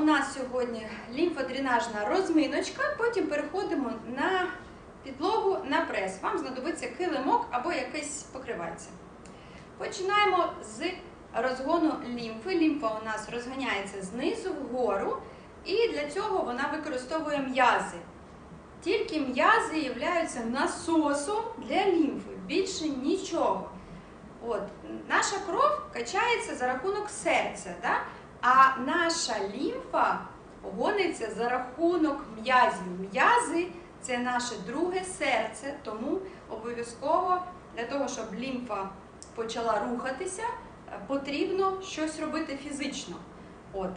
у нас сьогодні лімфодренажна розминочка, потім переходимо на підлогу на прес. Вам знадобиться килимок або якесь покривальце. Починаємо з розгону лімфи. Лімфа у нас розганяється знизу вгору, і для цього вона використовує м'язи. Тільки м'язи являються насосом для лімфи, більше нічого. От, наша кров качається за рахунок серця, да? А наша лімфа гониться за рахунок м'язів. М'язи це наше друге серце, тому обов'язково для того, щоб лімфа почала рухатися, е, потрібно щось робити фізично. От.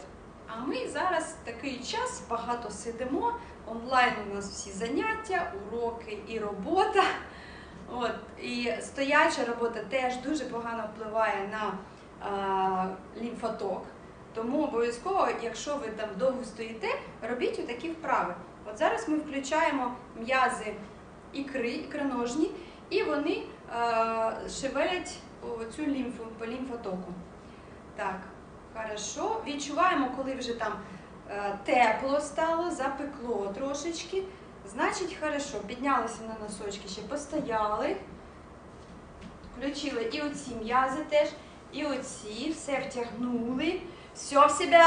А ми зараз такий час багато сидимо. Онлайн у нас всі заняття, уроки і робота. От. І стояча робота теж дуже погано впливає на а, лімфоток. Тому обов'язково, якщо ви там довго стоїте, робіть отакі вправи. От зараз ми включаємо м'язи ікри, ікроножні, і вони а, шевелять цю лімфу по лімфотоку. Так, хорошо. Відчуваємо, коли вже там е, тепло стало, запекло трошечки. Значить, хорошо, піднялися на носочки, ще постояли, включили і оці м'язи теж, і оці, все втягнули, все в себе.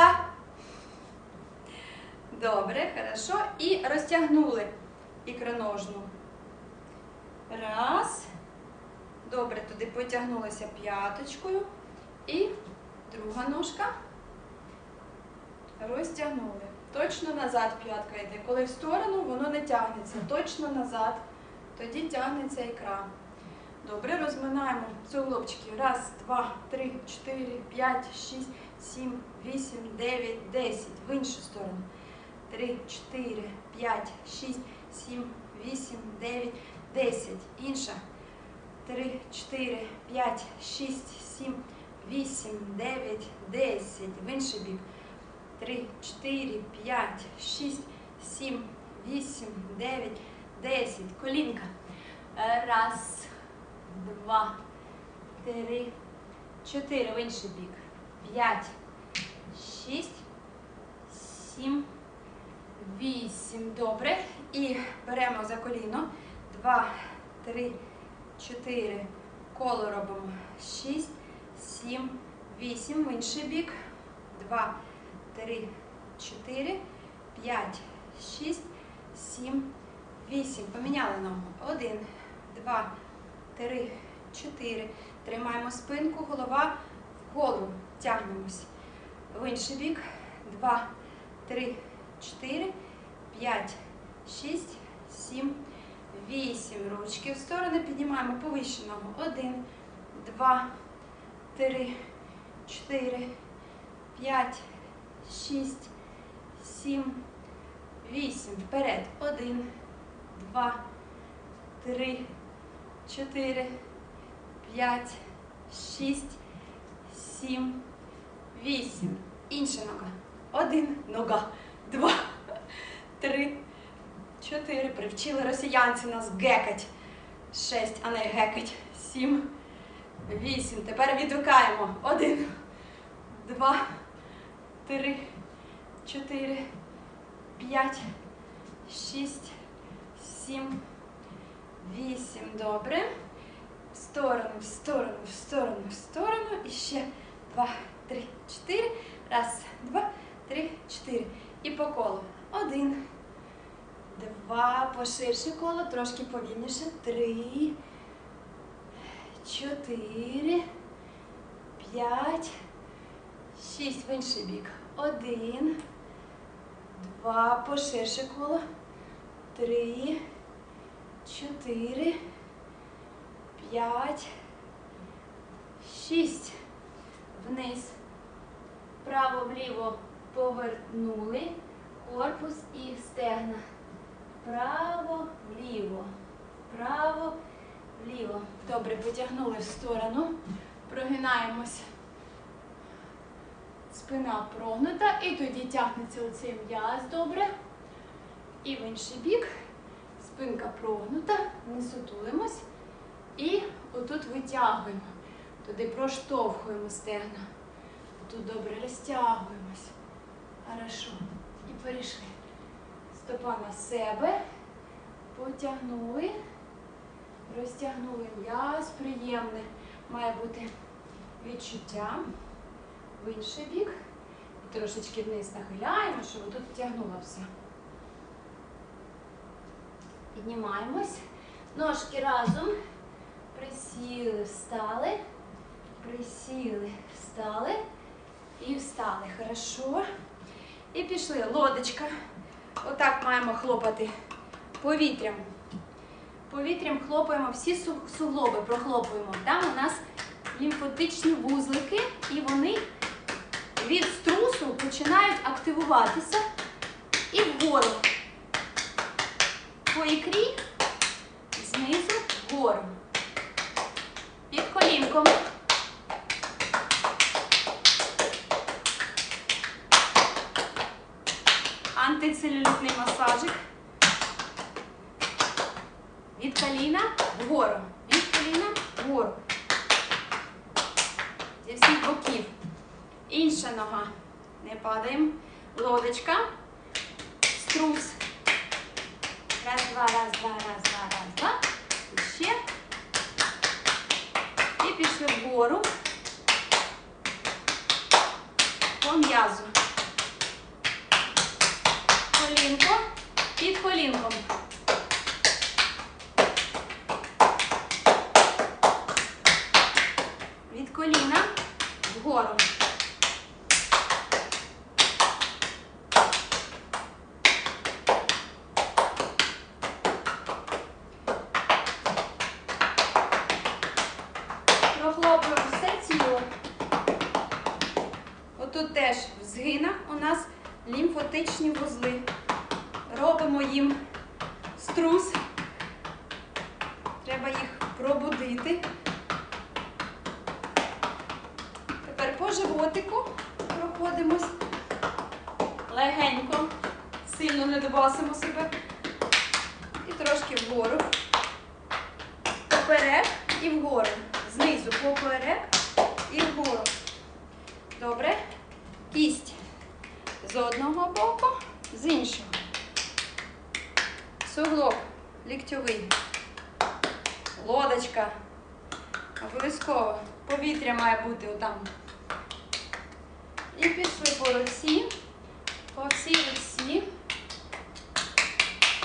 Добре, хорошо. І розтягнули ікроножну. Раз. Добре, туди потягнулися п'яточкою. І друга ножка. Розтягнули. Точно назад п'ятка йде. Коли в сторону, воно не тягнеться. Точно назад. Тоді тягнеться ікра. Добре, розминаємо суглобчики. Раз, два, три, чотири, п'ять, шість, сім, вісім, дев'ять, десять. В іншу сторону. Три, чотири, п'ять, шість, сім, вісім, дев'ять, десять. Інша. Три, чотири, п'ять, шість, сім, вісім, дев'ять, десять. В інший бік. 3, 4, 5, 6, 7, 8, 9, 10. Колінка. Раз, два, три, чотири. В інший бік. П'ять, шість, сім, вісім. Добре. І беремо за коліно. Два, три, чотири. Коло робимо. Шість, сім, вісім. В інший бік. Два. Три, чотири, п'ять, шість, сім, вісім. Поміняли ногу. Один, два, три, чотири. Тримаємо спинку, голова вгору. Тягнемось. В інший бік. Два, три, чотири, п'ять, шість, сім, вісім. Ручки в сторони піднімаємо повище ногу. Один, два, три, чотири, п'ять шість, сім, вісім. Вперед. Один, два, три, чотири, п'ять, шість, сім, вісім. Інша нога. Один. Нога. Два, три, чотири. Привчили росіянці нас гекать. Шесть, а не гекать. Сім, вісім. Тепер відвикаємо. Один, два три, чотири, п'ять, шість, сім, вісім. Добре. В сторону, в сторону, в сторону, в сторону. І ще два, три, чотири. Раз, два, три, чотири. І по колу. Один. Два. Поширше коло, трошки повільніше. Три. Чотири. П'ять. Шість в інший бік. Один. Два. Поширше коло. Три. Чотири. П'ять. Шість. Вниз. Право-вліво повернули. Корпус і стегна. Право, вліво. Право, вліво. Добре, потягнули в сторону. Прогинаємось. Спина прогнута. І тоді тягнеться оцей м'яз добре. І в інший бік. Спинка прогнута. Не сутулимось. І отут витягуємо. Туди проштовхуємо стегна. Тут добре розтягуємось. Хорошо. І перейшли. Стопа на себе. Потягнули. Розтягнули м'яз. Приємне. Має бути відчуття. В інший бік. І трошечки вниз нахиляємо, щоб тут тягнуло все. Піднімаємось. Ножки разом. Присіли, встали. Присіли, встали. І встали. Хорошо. І пішли. Лодочка. Отак маємо хлопати повітрям. Повітрям хлопаємо всі суглоби, прохлопуємо. Там у нас лімфотичні вузлики, і вони від струсу починають активуватися і вгору. По ікрі знизу вгору. Під колінком. Антицелюлітний масажик. Від коліна вгору. Від коліна вгору. Зі всіх боків. Інша нога. Не падаємо. Лодочка. Струс. Раз, два, раз, два, раз, два, раз, два. І ще. І пішли вгору. По м'язу. Колінко. Під колінком. Від коліна вгору. Прохлопуємо все тіло. Отут теж в згинах у нас лімфотичні вузли. Робимо їм струс. Треба їх пробудити. Тепер по животику проходимось легенько, сильно не добасимо себе. І трошки вгору. Поперек і вгору. Знизу поперек і вгору. Добре. Кість з одного боку, з іншого. Суглоб ліктьовий. Лодочка. Обов'язково. Повітря має бути отам. І пішли по руці. По всій руці.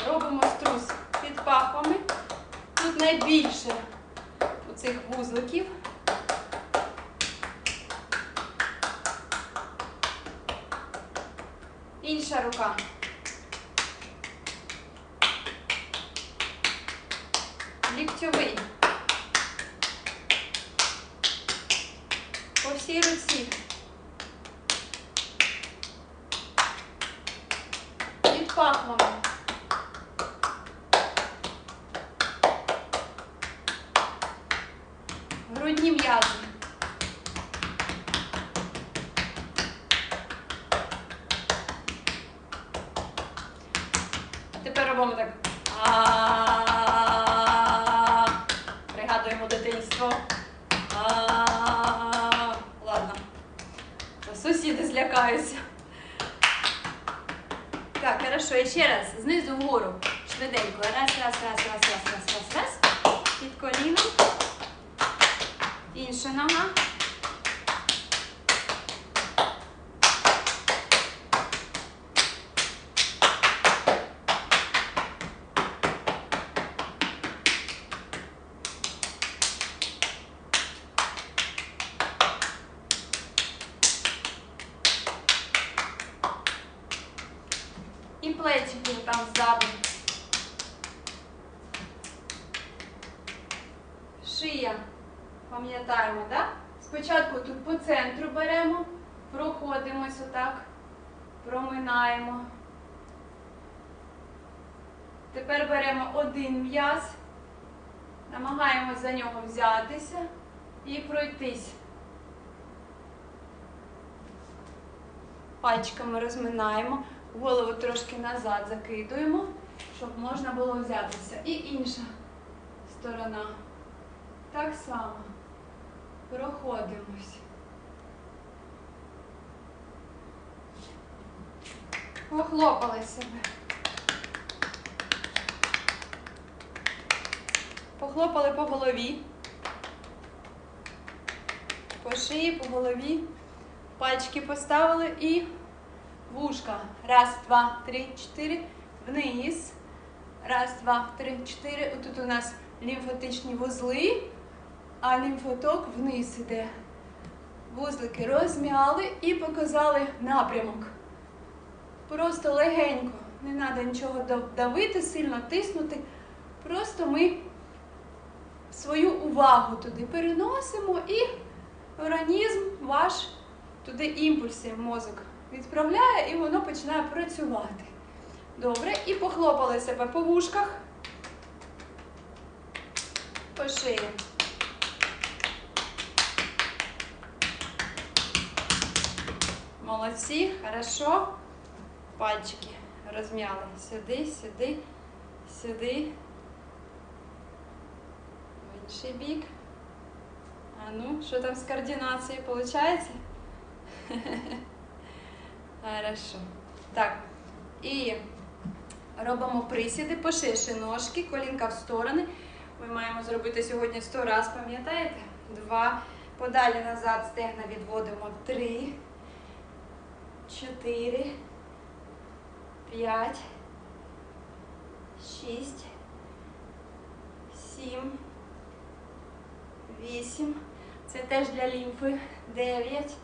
Робимо струс під пахвами. Тут найбільше оцих вузликів. Інша рука. Ліктьовий. По всій руці. Під пахвами. Грудні м'язи. Тепер робимо так. А-а-а. Пригадуємо дитинство. А-а-а. Ладно. Сусіди злякаються. Так, хорошо, і ще раз. Знизу вгору. Швиденько. Раз, раз, раз, раз, раз, раз, раз, раз. Під коліном. Інша нога. І плечики там ззаду. Шия. Пам'ятаємо, так? Спочатку тут по центру беремо, проходимось отак, проминаємо. Тепер беремо один м'яз, намагаємось за нього взятися і пройтись. Пальчиками розминаємо, голову трошки назад закидуємо, щоб можна було взятися. І інша сторона. Так само проходимось. Похлопали себе. Похлопали по голові. По шиї, по голові. Пальчики поставили і вушка. Раз, два, три, чотири. Вниз. Раз, два, три, чотири. Отут у нас лімфатичні вузли, а лімфоток вниз іде. Вузлики розм'яли і показали напрямок. Просто легенько. Не треба нічого давити, сильно тиснути. Просто ми свою увагу туди переносимо і організм ваш туди імпульси мозок відправляє і воно починає працювати. Добре, і похлопали себе по вушках, по шиї. Молодці, хорошо. Пальчики розм'яли. Сюди, сюди, сюди. В інший бік. А ну, що там з координацією виходить? Хорошо. Так. І робимо присіди, поширши ножки, колінка в сторони. Ми маємо зробити сьогодні 100 раз, пам'ятаєте? Два. Подалі назад стегна відводимо. Три. Чотири. П'ять. Шість. Сім. Вісім. Це теж для лімфи. Дев'ять.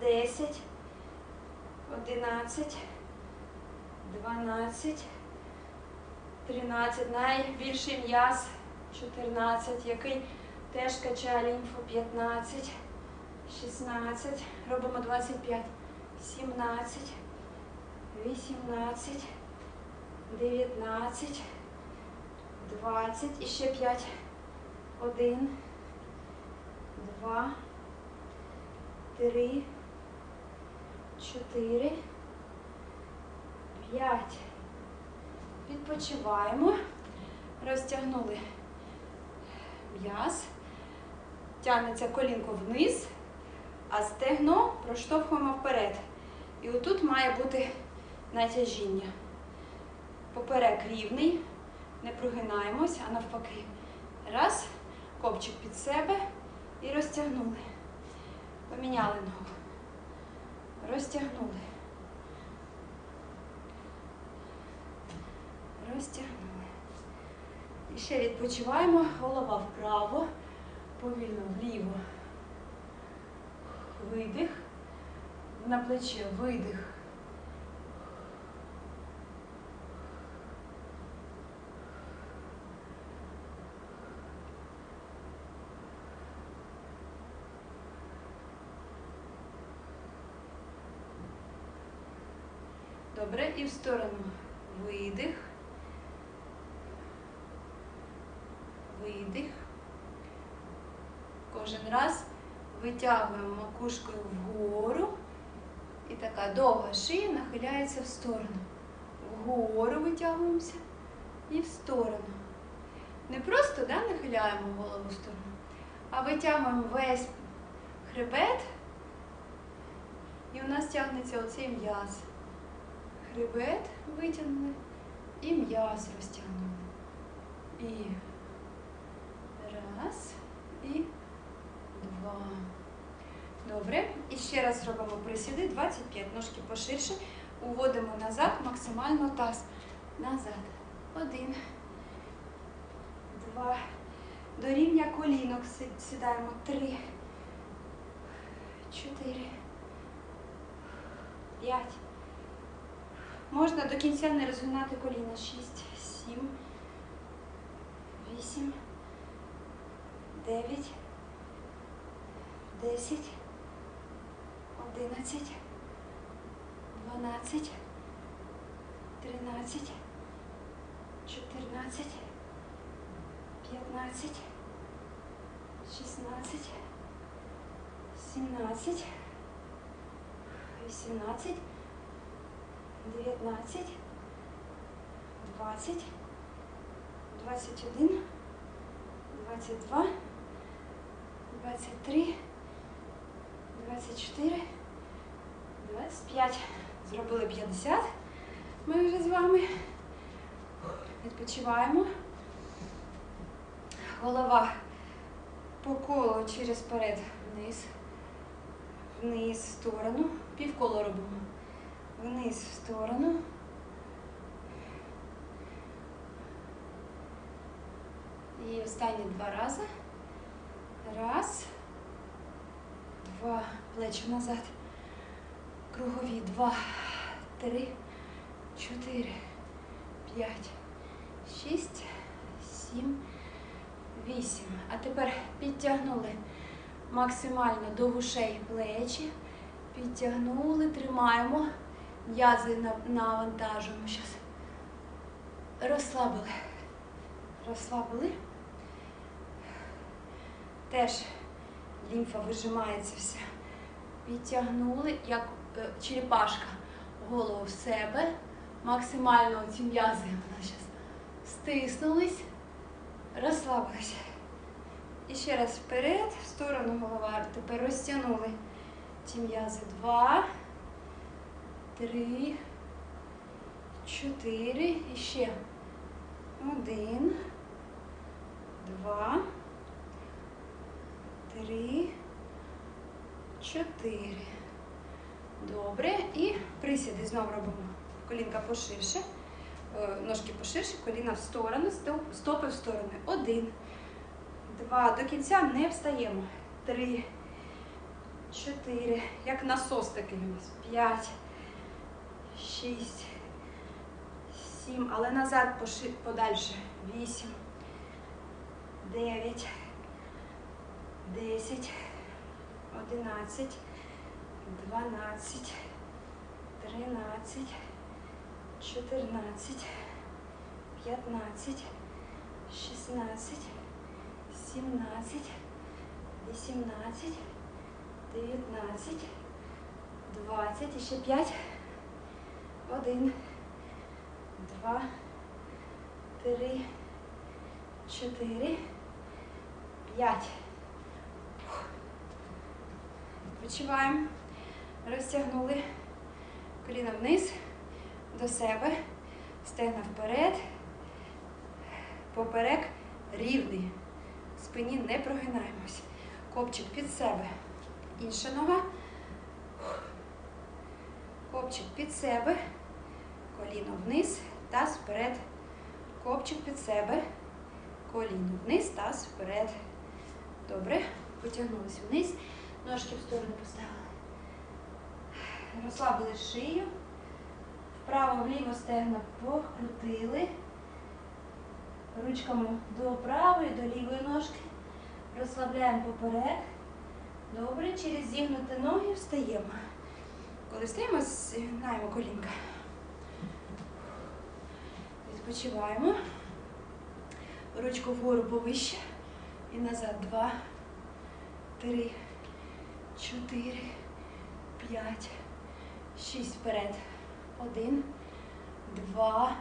Десять. Одинадцять. Дванадцять. Тринадцять. Найбільший м'яз. Чотирнадцять. Який теж качає лімфу. П'ятнадцять. Шістнадцять. Робимо двадцять п'ять. Сімнадцять. Вісімнадцять. Дев'ятнадцять. Двадцять. І ще п'ять. Один. Два. Три. Чотири. П'ять. Відпочиваємо. Розтягнули м'яз. Тягнеться колінко вниз, а стегно проштовхуємо вперед. І отут має бути натяжіння. Поперек рівний, не прогинаємось, а навпаки. Раз, копчик під себе і розтягнули. Поміняли ногу. Розтягнули. Розтягнули. І ще відпочиваємо. Голова вправо, повільно вліво. Видих. На плече видих. Добре, і в сторону. Видих. Видих. Кожен раз витягуємо макушкою вгору. І така довга шия нахиляється в сторону. Вгору витягуємося і в сторону. Не просто да, нахиляємо голову в сторону, а витягуємо весь хребет. І у нас тягнеться оцей м'яз. Хребет витягнули і м'яз розтягнули. І раз, і два. Добре. І ще раз робимо присіди. 25 ножки поширше. Уводимо назад, максимально таз. Назад. Один. Два. До рівня колінок сідаємо. Три. Чотири. П'ять. Можна до кінця не розгинати коліна. Шість, сім, вісім, дев'ять, десять, одинадцять, дванадцять, тринадцять, чотирнадцять, п'ятнадцять, шістнадцять, сімнадцять, вісімнадцять. 19, 20, 21, 22, 23, 24, 25. Зробили 50. Ми вже з вами. Відпочиваємо. Голова по колу через перед вниз. Вниз в сторону. Півколо робимо. Вниз в сторону. І останні два рази. Раз. Два. Плечі назад. Кругові. Два. Три. Чотири. П'ять. Шість. Сім. Вісім. А тепер підтягнули максимально до гушей плечі. Підтягнули, тримаємо. М'язи на- навантажуємо. Зараз. Розслабили. Розслабили. Теж лімфа вижимається вся. Підтягнули, як е, черепашка, голову в себе. Максимально ці м'язи нас зараз стиснулись, розслабилися. І ще раз вперед, в сторону голова. Тепер розтягнули ці м'язи. Два, три, чотири. І ще один, два, три, чотири. Добре. І присіди знову робимо. Колінка поширше, е, ножки поширше, коліна в сторону, стопи в сторону. Один, два. До кінця не встаємо. Три, чотири. Як насос такий у нас. П'ять, шість, сім. Але назад подальше. Вісім, дев'ять, десять, одинадцять, дванадцять, тринадцять, чотирнадцять, п'ятнадцять, шістнадцять, сімнадцять, вісімнадцять, дев'ятнадцять, двадцять, і ще п'ять, один, два, три, чотири, п'ять. Відпочиваємо. Розтягнули коліна вниз до себе, стегна вперед, поперек рівний. Спині не прогинаємось. Копчик під себе. Інша нога. Копчик під себе. Коліно вниз, таз вперед. Копчик під себе. Коліно вниз, таз вперед. Добре. Потягнулись вниз. Ножки в сторону поставили. Розслабили шию. Вправо-вліво стегна покрутили. Ручками до правої, до лівої ножки. Розслабляємо поперек. Добре, через зігнуті ноги встаємо. Коли встаємо, згинаємо колінка. Відпочиваємо. Ручку вгору повище. І назад. Два, три, чотири, п'ять, шість вперед. Один, два.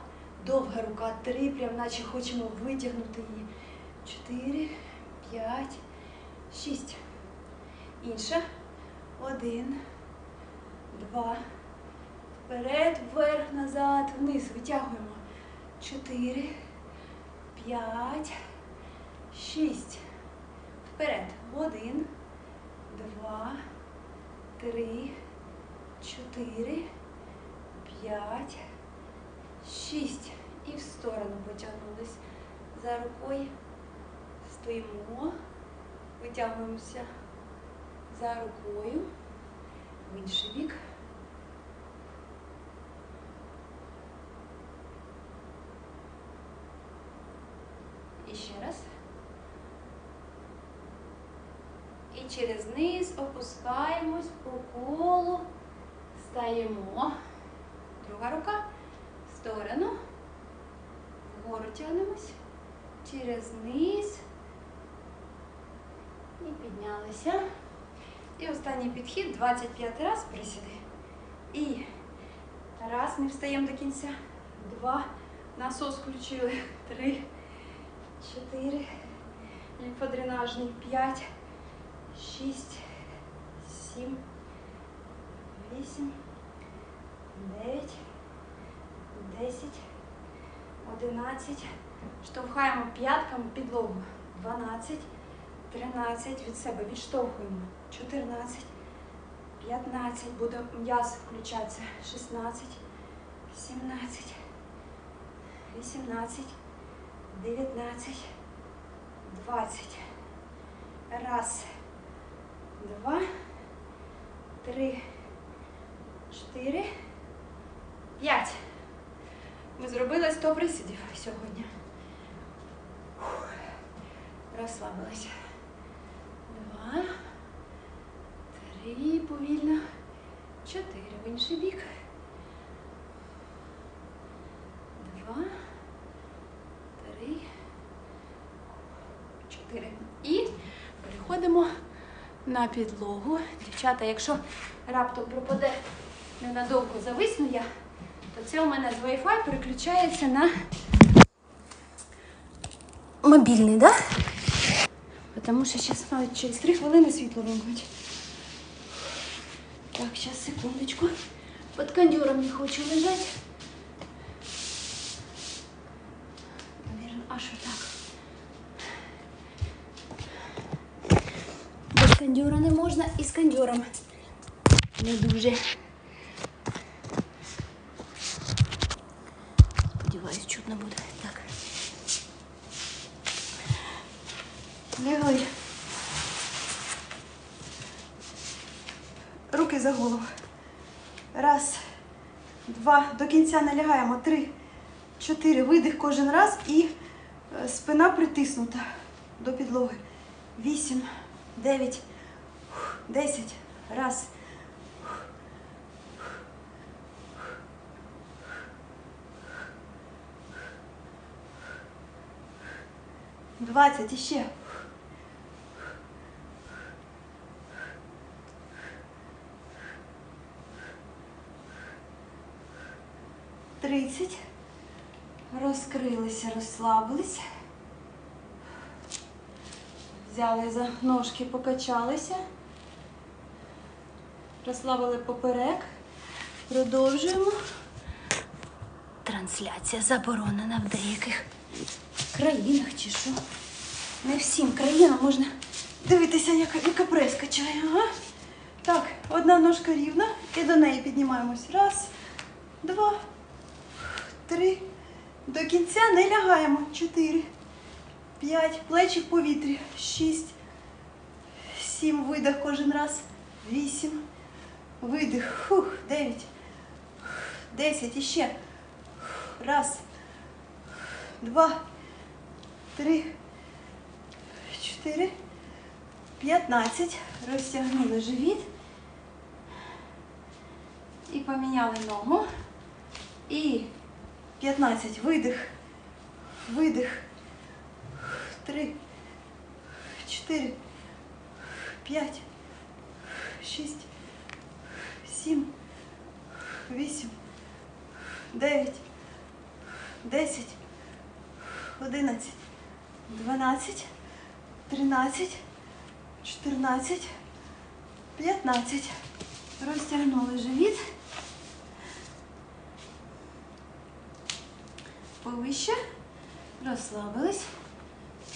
Довга рука. Три. Прям наче хочемо витягнути її. Чотири, п'ять, шість. Інша. Один, два. Вперед, вверх, назад, вниз. Витягуємо. Чотири, п'ять, шість. Вперед. Один, два, три, чотири, п'ять, шість. І в сторону потягнулись. За рукою стоїмо, витягуємося за рукою. В інший бік. І ще раз. І через низ опускаємось по колу, стаємо. Друга рука в сторону. Вгору тягнемось. Через низ. І піднялися. І останній підхід 25 раз присіди. І раз, не встаємо до кінця. Два. Насос включили. Три, чотири. Лімфодренажний. П'ять, шість, сім, вісім, десять, одинадцять. Штовхаємо п'ятками підлогу. Дванадцять, тринадцять. Від себе відштовхуємо. Чотирнадцять, п'ятнадцять. Буде м'ясо включатися. Шістнадцять, сімнадцять, вісімнадцять, дев'ятнадцять, двадцять. Раз, два, три, чотири, п'ять. Ми зробили 100 присідів сьогодні. Розслабилися. Два, три, повільно. Чотири в інший бік. Два, три, чотири. І переходимо на підлогу. Дівчата, якщо раптом пропаде ненадовго зависну я, то це у мене з Wi-Fi переключається на мобільний, да? Тому що зараз мають через 3 хвилини світло вимкнуть. Так, зараз секундочку. Під кондюром не хочу лежати. Без кондюра не можна і з кондюром. Не дуже. Сподіваюсь, чутно буде. Так. Лягай. Руки за голову. Раз, два. До кінця не лягаємо. Три, чотири. Видих кожен раз і е, спина притиснута до підлоги. Вісім, дев'ять, десять. Раз. Двадцять іще. Тридцять. Розкрилися, розслабилися. Взяли за ножки, покачалися. Розслабили поперек. Продовжуємо. Трансляція заборонена в деяких країнах чи що. Не всім країнам можна дивитися, яка, яка прес качає. Ага. Так, одна ножка рівна і до неї піднімаємось. Раз, два, три. До кінця не лягаємо. Чотири, п'ять. Плечі в повітрі. Шість, сім. Видих кожен раз. Вісім. Видих. Фух. Дев'ять. Десять. Іще. Раз. Два. Три. Чотири. П'ятнадцять. Розтягнули живіт. І поміняли ногу. І 15. Видих. Видих. Три. Чотири. П'ять. Шість. Сім. Вісім. Дев'ять. Десять. Одинадцять. Дванадцять. Тринадцять. Чотирнадцять. П'ятнадцять. Розтягнули живіт. Повище. Розслабились.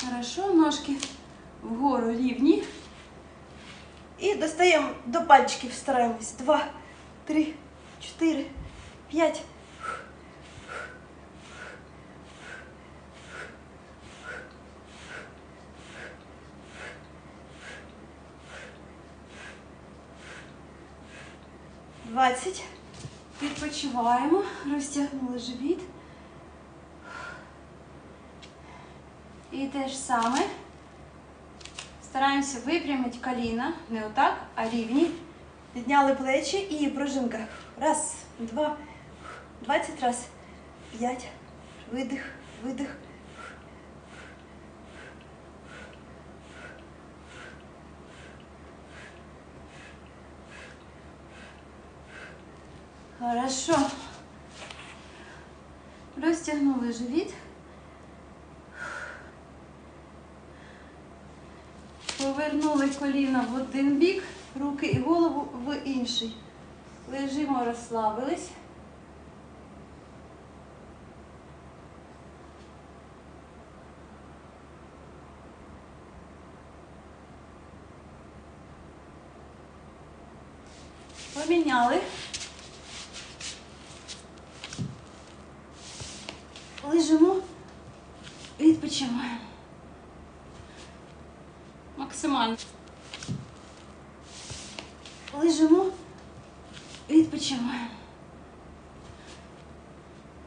Хорошо. Ножки вгору рівні. І достаємо до пальчиків, стараємось. Два, три, чотири, п'ять. Двадцять. Відпочиваємо. Розтягнули живіт. І те ж саме. Стараємося випрямити коліна. Не отак, а рівні. Підняли плечі і пружинка. Раз, два, двадцять раз. П'ять. Видих, видих. Хорошо. Розтягнули живіт. Повернули коліна в один бік, руки і голову в інший. Лежимо, розслабились. Поміняли. Лежимо, відпочиваємо. Максимально. Лежимо, відпочиваємо.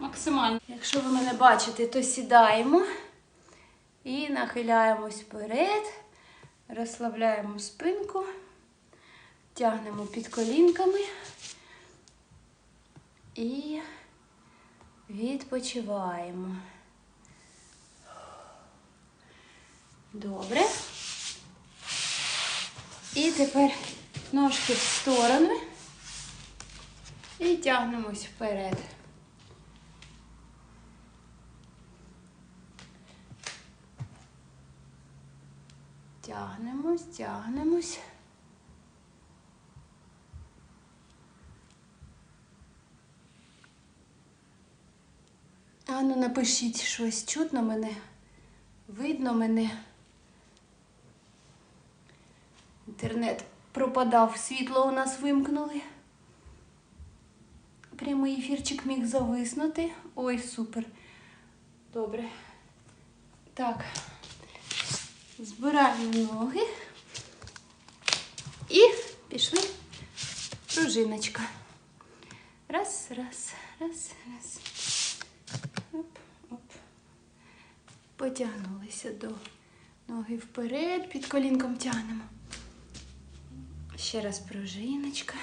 Максимально. Якщо ви мене бачите, то сідаємо і нахиляємось вперед, розслабляємо спинку, тягнемо під колінками і відпочиваємо. Добре. І тепер ножки в сторони і тягнемось вперед. Тягнемось, тягнемось. А ну напишіть щось чутно мене, видно мене. Інтернет пропадав, світло у нас вимкнули. Прямий ефірчик міг зависнути. Ой, супер. Добре. Так. Збираємо ноги. І пішли. Пружиночка. Раз, раз, раз, раз. Оп, оп. Потягнулися до ноги вперед, під колінком тягнемо. Ще раз пружиночка.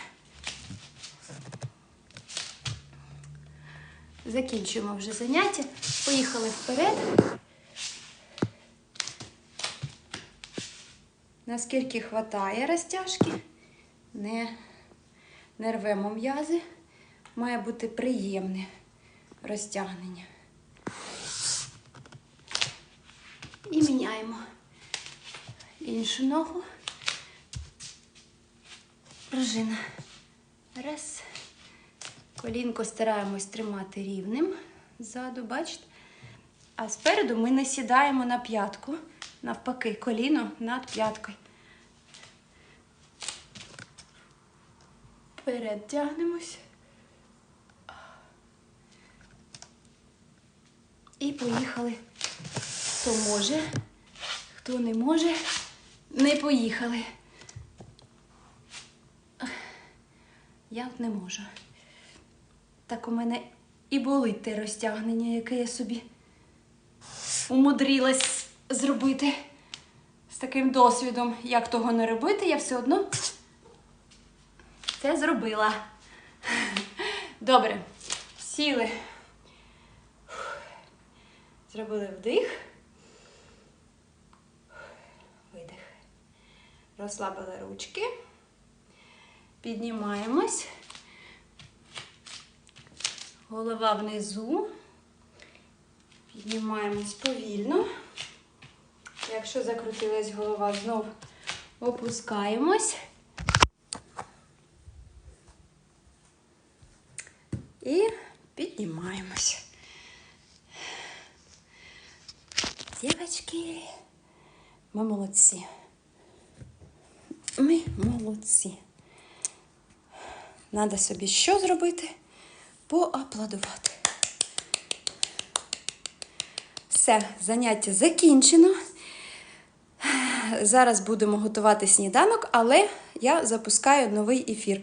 Закінчуємо вже заняття. Поїхали вперед. Наскільки хватає розтяжки, не, не рвемо м'язи. Має бути приємне розтягнення. І міняємо іншу ногу. Пружина. Раз. Колінко стараємось тримати рівним ззаду, бачите? А спереду ми не сідаємо на п'ятку. Навпаки, коліно над п'яткою. Вперед тягнемось. І поїхали. Хто може, хто не може, не поїхали. Я не можу. Так у мене і болить те розтягнення, яке я собі умудрилась зробити з таким досвідом, як того не робити, я все одно це зробила. Добре, сіли. Зробили вдих. Видих. Розслабили ручки. Піднімаємось. Голова внизу. Піднімаємось повільно. Якщо закрутилась голова, знов опускаємось. І піднімаємось. Дівчатки, ми молодці. Ми молодці. Надо собі що зробити? Поаплодувати. Все, заняття закінчено. Зараз будемо готувати сніданок, але я запускаю новий ефір.